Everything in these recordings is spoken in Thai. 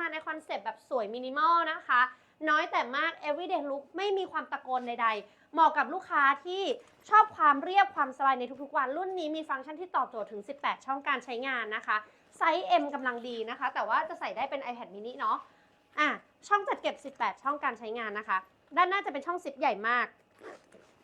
มาในคอนเซปต์แบบสวยมินิมอลนะคะ น้อยแต่มาก everyday look ไม่มีความตะโกนใดๆ เหมาะกับลูกค้าที่ชอบความเรียบความสบายในทุกๆวัน รุ่นนี้มีฟังก์ชันที่ตอบโจทย์ถึง 18 ช่องการใช้งานนะคะไซส์ M กำลังดีนะคะ แต่ว่าจะใส่ได้เป็น iPad mini เนาะอะช่องจัดเก็บ 18 ช่องการใช้งานนะคะ ด้านหน้าจะเป็นช่องซิปใหญ่มาก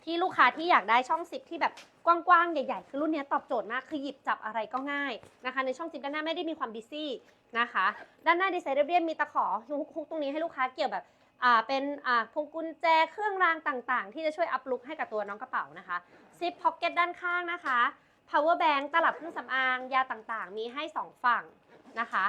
ที่ลูกค้าที่อยากได้ช่องซิปที่แบบกว้างๆ ใหญ่ๆ คือรุ่นนี้ตอบโจทย์มาก คือหยิบจับอะไรก็ง่ายนะคะ ในช่องซิปด้านหน้าไม่ได้มีความบิซี่นะคะ ด้านหน้าดีไซน์เรียบๆมีตะขอฮุกตรงนี้ให้ลูกค้าเกี่ยวแบบอ่าเป็นอ่าพวงกุญแจเครื่องรางต่างๆ ที่จะช่วยอัพลุกให้กับตัวน้องกระเป๋านะคะซิปพ็อกเก็ตด้านข้างนะคะ power bank ตลับเครื่องสำอางยาต่างๆ มีให้ 2 ฝั่งนะคะ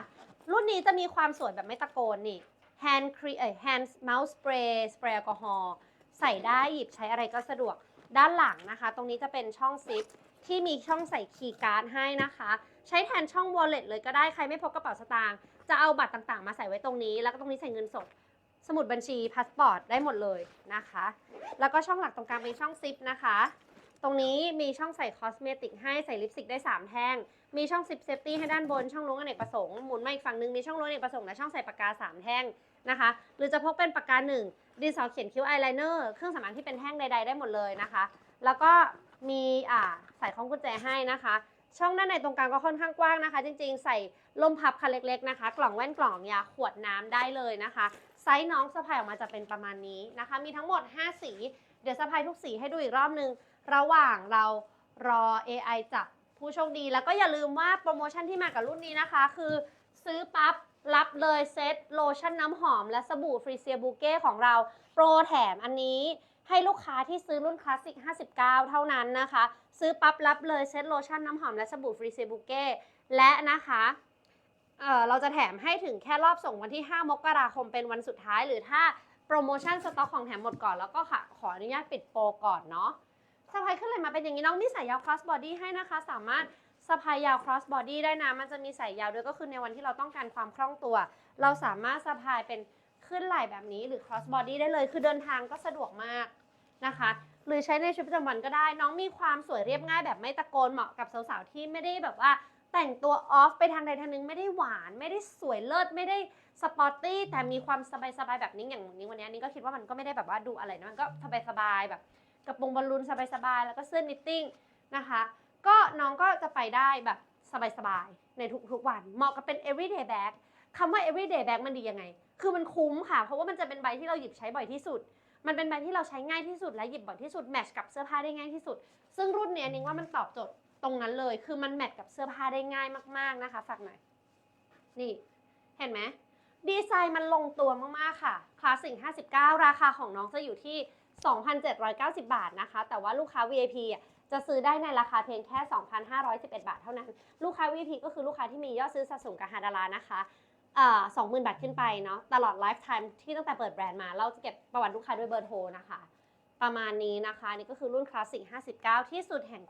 รุ่นนี้จะมีความสวยแบบไม่ตะโกนนี่ hand cre เอ่ย hand mouse spray สเปรย์แอลกอฮอล์ ใส่ได้หยิบใช้อะไรก็สะดวกด้านหลังนะคะ ตรงนี้จะเป็นช่องซิปที่มีช่องใส่คีย์การ์ดให้นะคะ ใช้แทนช่อง wallet เลยก็ได้ใครไม่พกกระเป๋าสตางค์จะเอาบัตรต่างๆ มาใส่ไว้ตรงนี้ แล้วก็ตรงนี้ใส่เงินสด สมุดบัญชีพาสปอร์ตได้หมดเลยนะคะ แล้วก็ช่องหลักตรงกลางเป็นช่องซิปนะคะ ตรงนี้มีช่องใส่คอสเมติกให้ใส่ลิปสติกได้ 3 แท่ง มีช่องซิปเซฟตี้ให้ด้านบนช่องล้วงอเนกประสงค์หมุนมาอีกฝั่งหนึ่งมีช่องล้วงอเนกประสงค์และช่องใส่ปากกา3แท่ง นะคะ หรือจะพกเป็นปากกาหนึ่งดินสอเขียนคิ้วอายไลเนอร์เครื่องสำอางที่เป็นแท่งใด ๆ ได้หมดเลยนะคะ แล้วก็มีอ่าใส่ข้องกุญแจให้นะคะ ช่องด้านในตรงกลางก็ค่อนข้างกว้างนะคะ จริงๆ ใส่ลมพับคันเล็กๆนะคะ กล่องแว่นกล่องยาขวดน้ำได้เลยนะคะ ไซส์น้องสะพายออกมาจะเป็นประมาณนี้นะคะ มีทั้งหมด 5 สี เดี๋ยวสะพายทุกสีให้ดูอีกรอบนึง ระหว่างเรารอ AI จับผู้โชคดี แล้วก็อย่าลืมว่าโปรโมชั่นที่มากับรุ่นนี้นะคะ คือ ซื้อปั๊บ รับเลยเซตโลชั่นน้ำหอมและสบู่ฟรีเซียบูเก้ของเรา โปรแถมอันนี้ให้ลูกค้าที่ซื้อรุ่นคลาสสิก 59 เท่านั้นนะคะ ซื้อปั๊บรับเลยเซตโลชั่นน้ำหอมและสบู่ฟรีเซียบูเก้และนะคะเอ่อเราจะแถมให้ถึงแค่รอบส่งวันที่ 5 มกราคมเป็นวันสุดท้าย หรือถ้าโปรโมชั่นสต็อกของแถมหมดก่อนแล้วก็ค่ะขออนุญาตปิดโปรก่อนเนาะสะพายขึ้นเลยมาเป็นอย่างนี้น้องนี่ใส่ยาว cross body ให้นะคะ สามารถ สะพายยาว cross body ได้นะ มันจะมีส่ยยาวด้วยก็คือในวันที่เราต้องการความคล่องตัว เราสามารถสะพายเป็นขึ้นไหล่แบบนี้หรือ cross body ได้เลย คือเดินทางก็สะดวกมากนะคะ หรือใช้ในชีวิตประจำวันก็ได้ น้องมีความสวยเรียบง่ายแบบไม่ตะโกนเหมาะกับสาวๆที่ไม่ได้แบบว่า แต่งตัวออฟไปทางใดทางหนึ่งไม่ได้หวาน ไม่ได้สวยเลิศไม่ได้สปอร์ตี้แต่มีความสบายๆแบบนี้อย่างนี้วันนี้นี่ก็คิดว่ามันก็ไม่ได้แบบว่าดูอะไรนะมันก็สบายๆแบบกระโปรงบอลลูนสบายๆแล้วก็เสื้อนิตติ้งนะคะ ก็น้องก็จะไปได้แบบสบายๆ ในทุกๆวัน เหมาะกับเป็น everyday bag คำว่า everyday bag มันดียังไง คือมันคุ้มค่ะ เพราะว่ามันจะเป็นใบที่เราหยิบใช้บ่อยที่สุด มันเป็นใบที่เราใช้ง่ายที่สุดและหยิบบ่อยที่สุดแมทช์กับเสื้อผ้าได้ง่ายที่สุด ซึ่งรุ่นเนี้ยนิ้งว่ามันตอบโจทย์ตรงนั้นเลย คือมันแมทช์กับเสื้อผ้าได้ง่ายมาก ๆนะคะฝากหน่อย นี่ เห็นไหมดีไซน์มันลงตัวมากๆค่ะ คลาสสิก59 ราคาของน้องจะอยู่ที่ 2,790 บาทนะคะ แต่ว่าลูกค้า VIP อะ จะซื้อได้ในราคาเพียงแค่ 2,511 บาทเท่านั้น ลูกค้า VIP ก็คือลูกค้าที่มียอดซื้อสะสมกับฮาดารานะคะเอ่อ20,000บาทขึ้นไปเนาะตลอดไลฟ์ไทม์ที่ตั้งแต่เปิดแบรนด์มา เราจะเก็บประวัติลูกค้าด้วยเบอร์โทรนะคะ ประมาณนี้นะคะ นี่ก็คือรุ่นคลาสสิก 59 ที่สุดแห่ง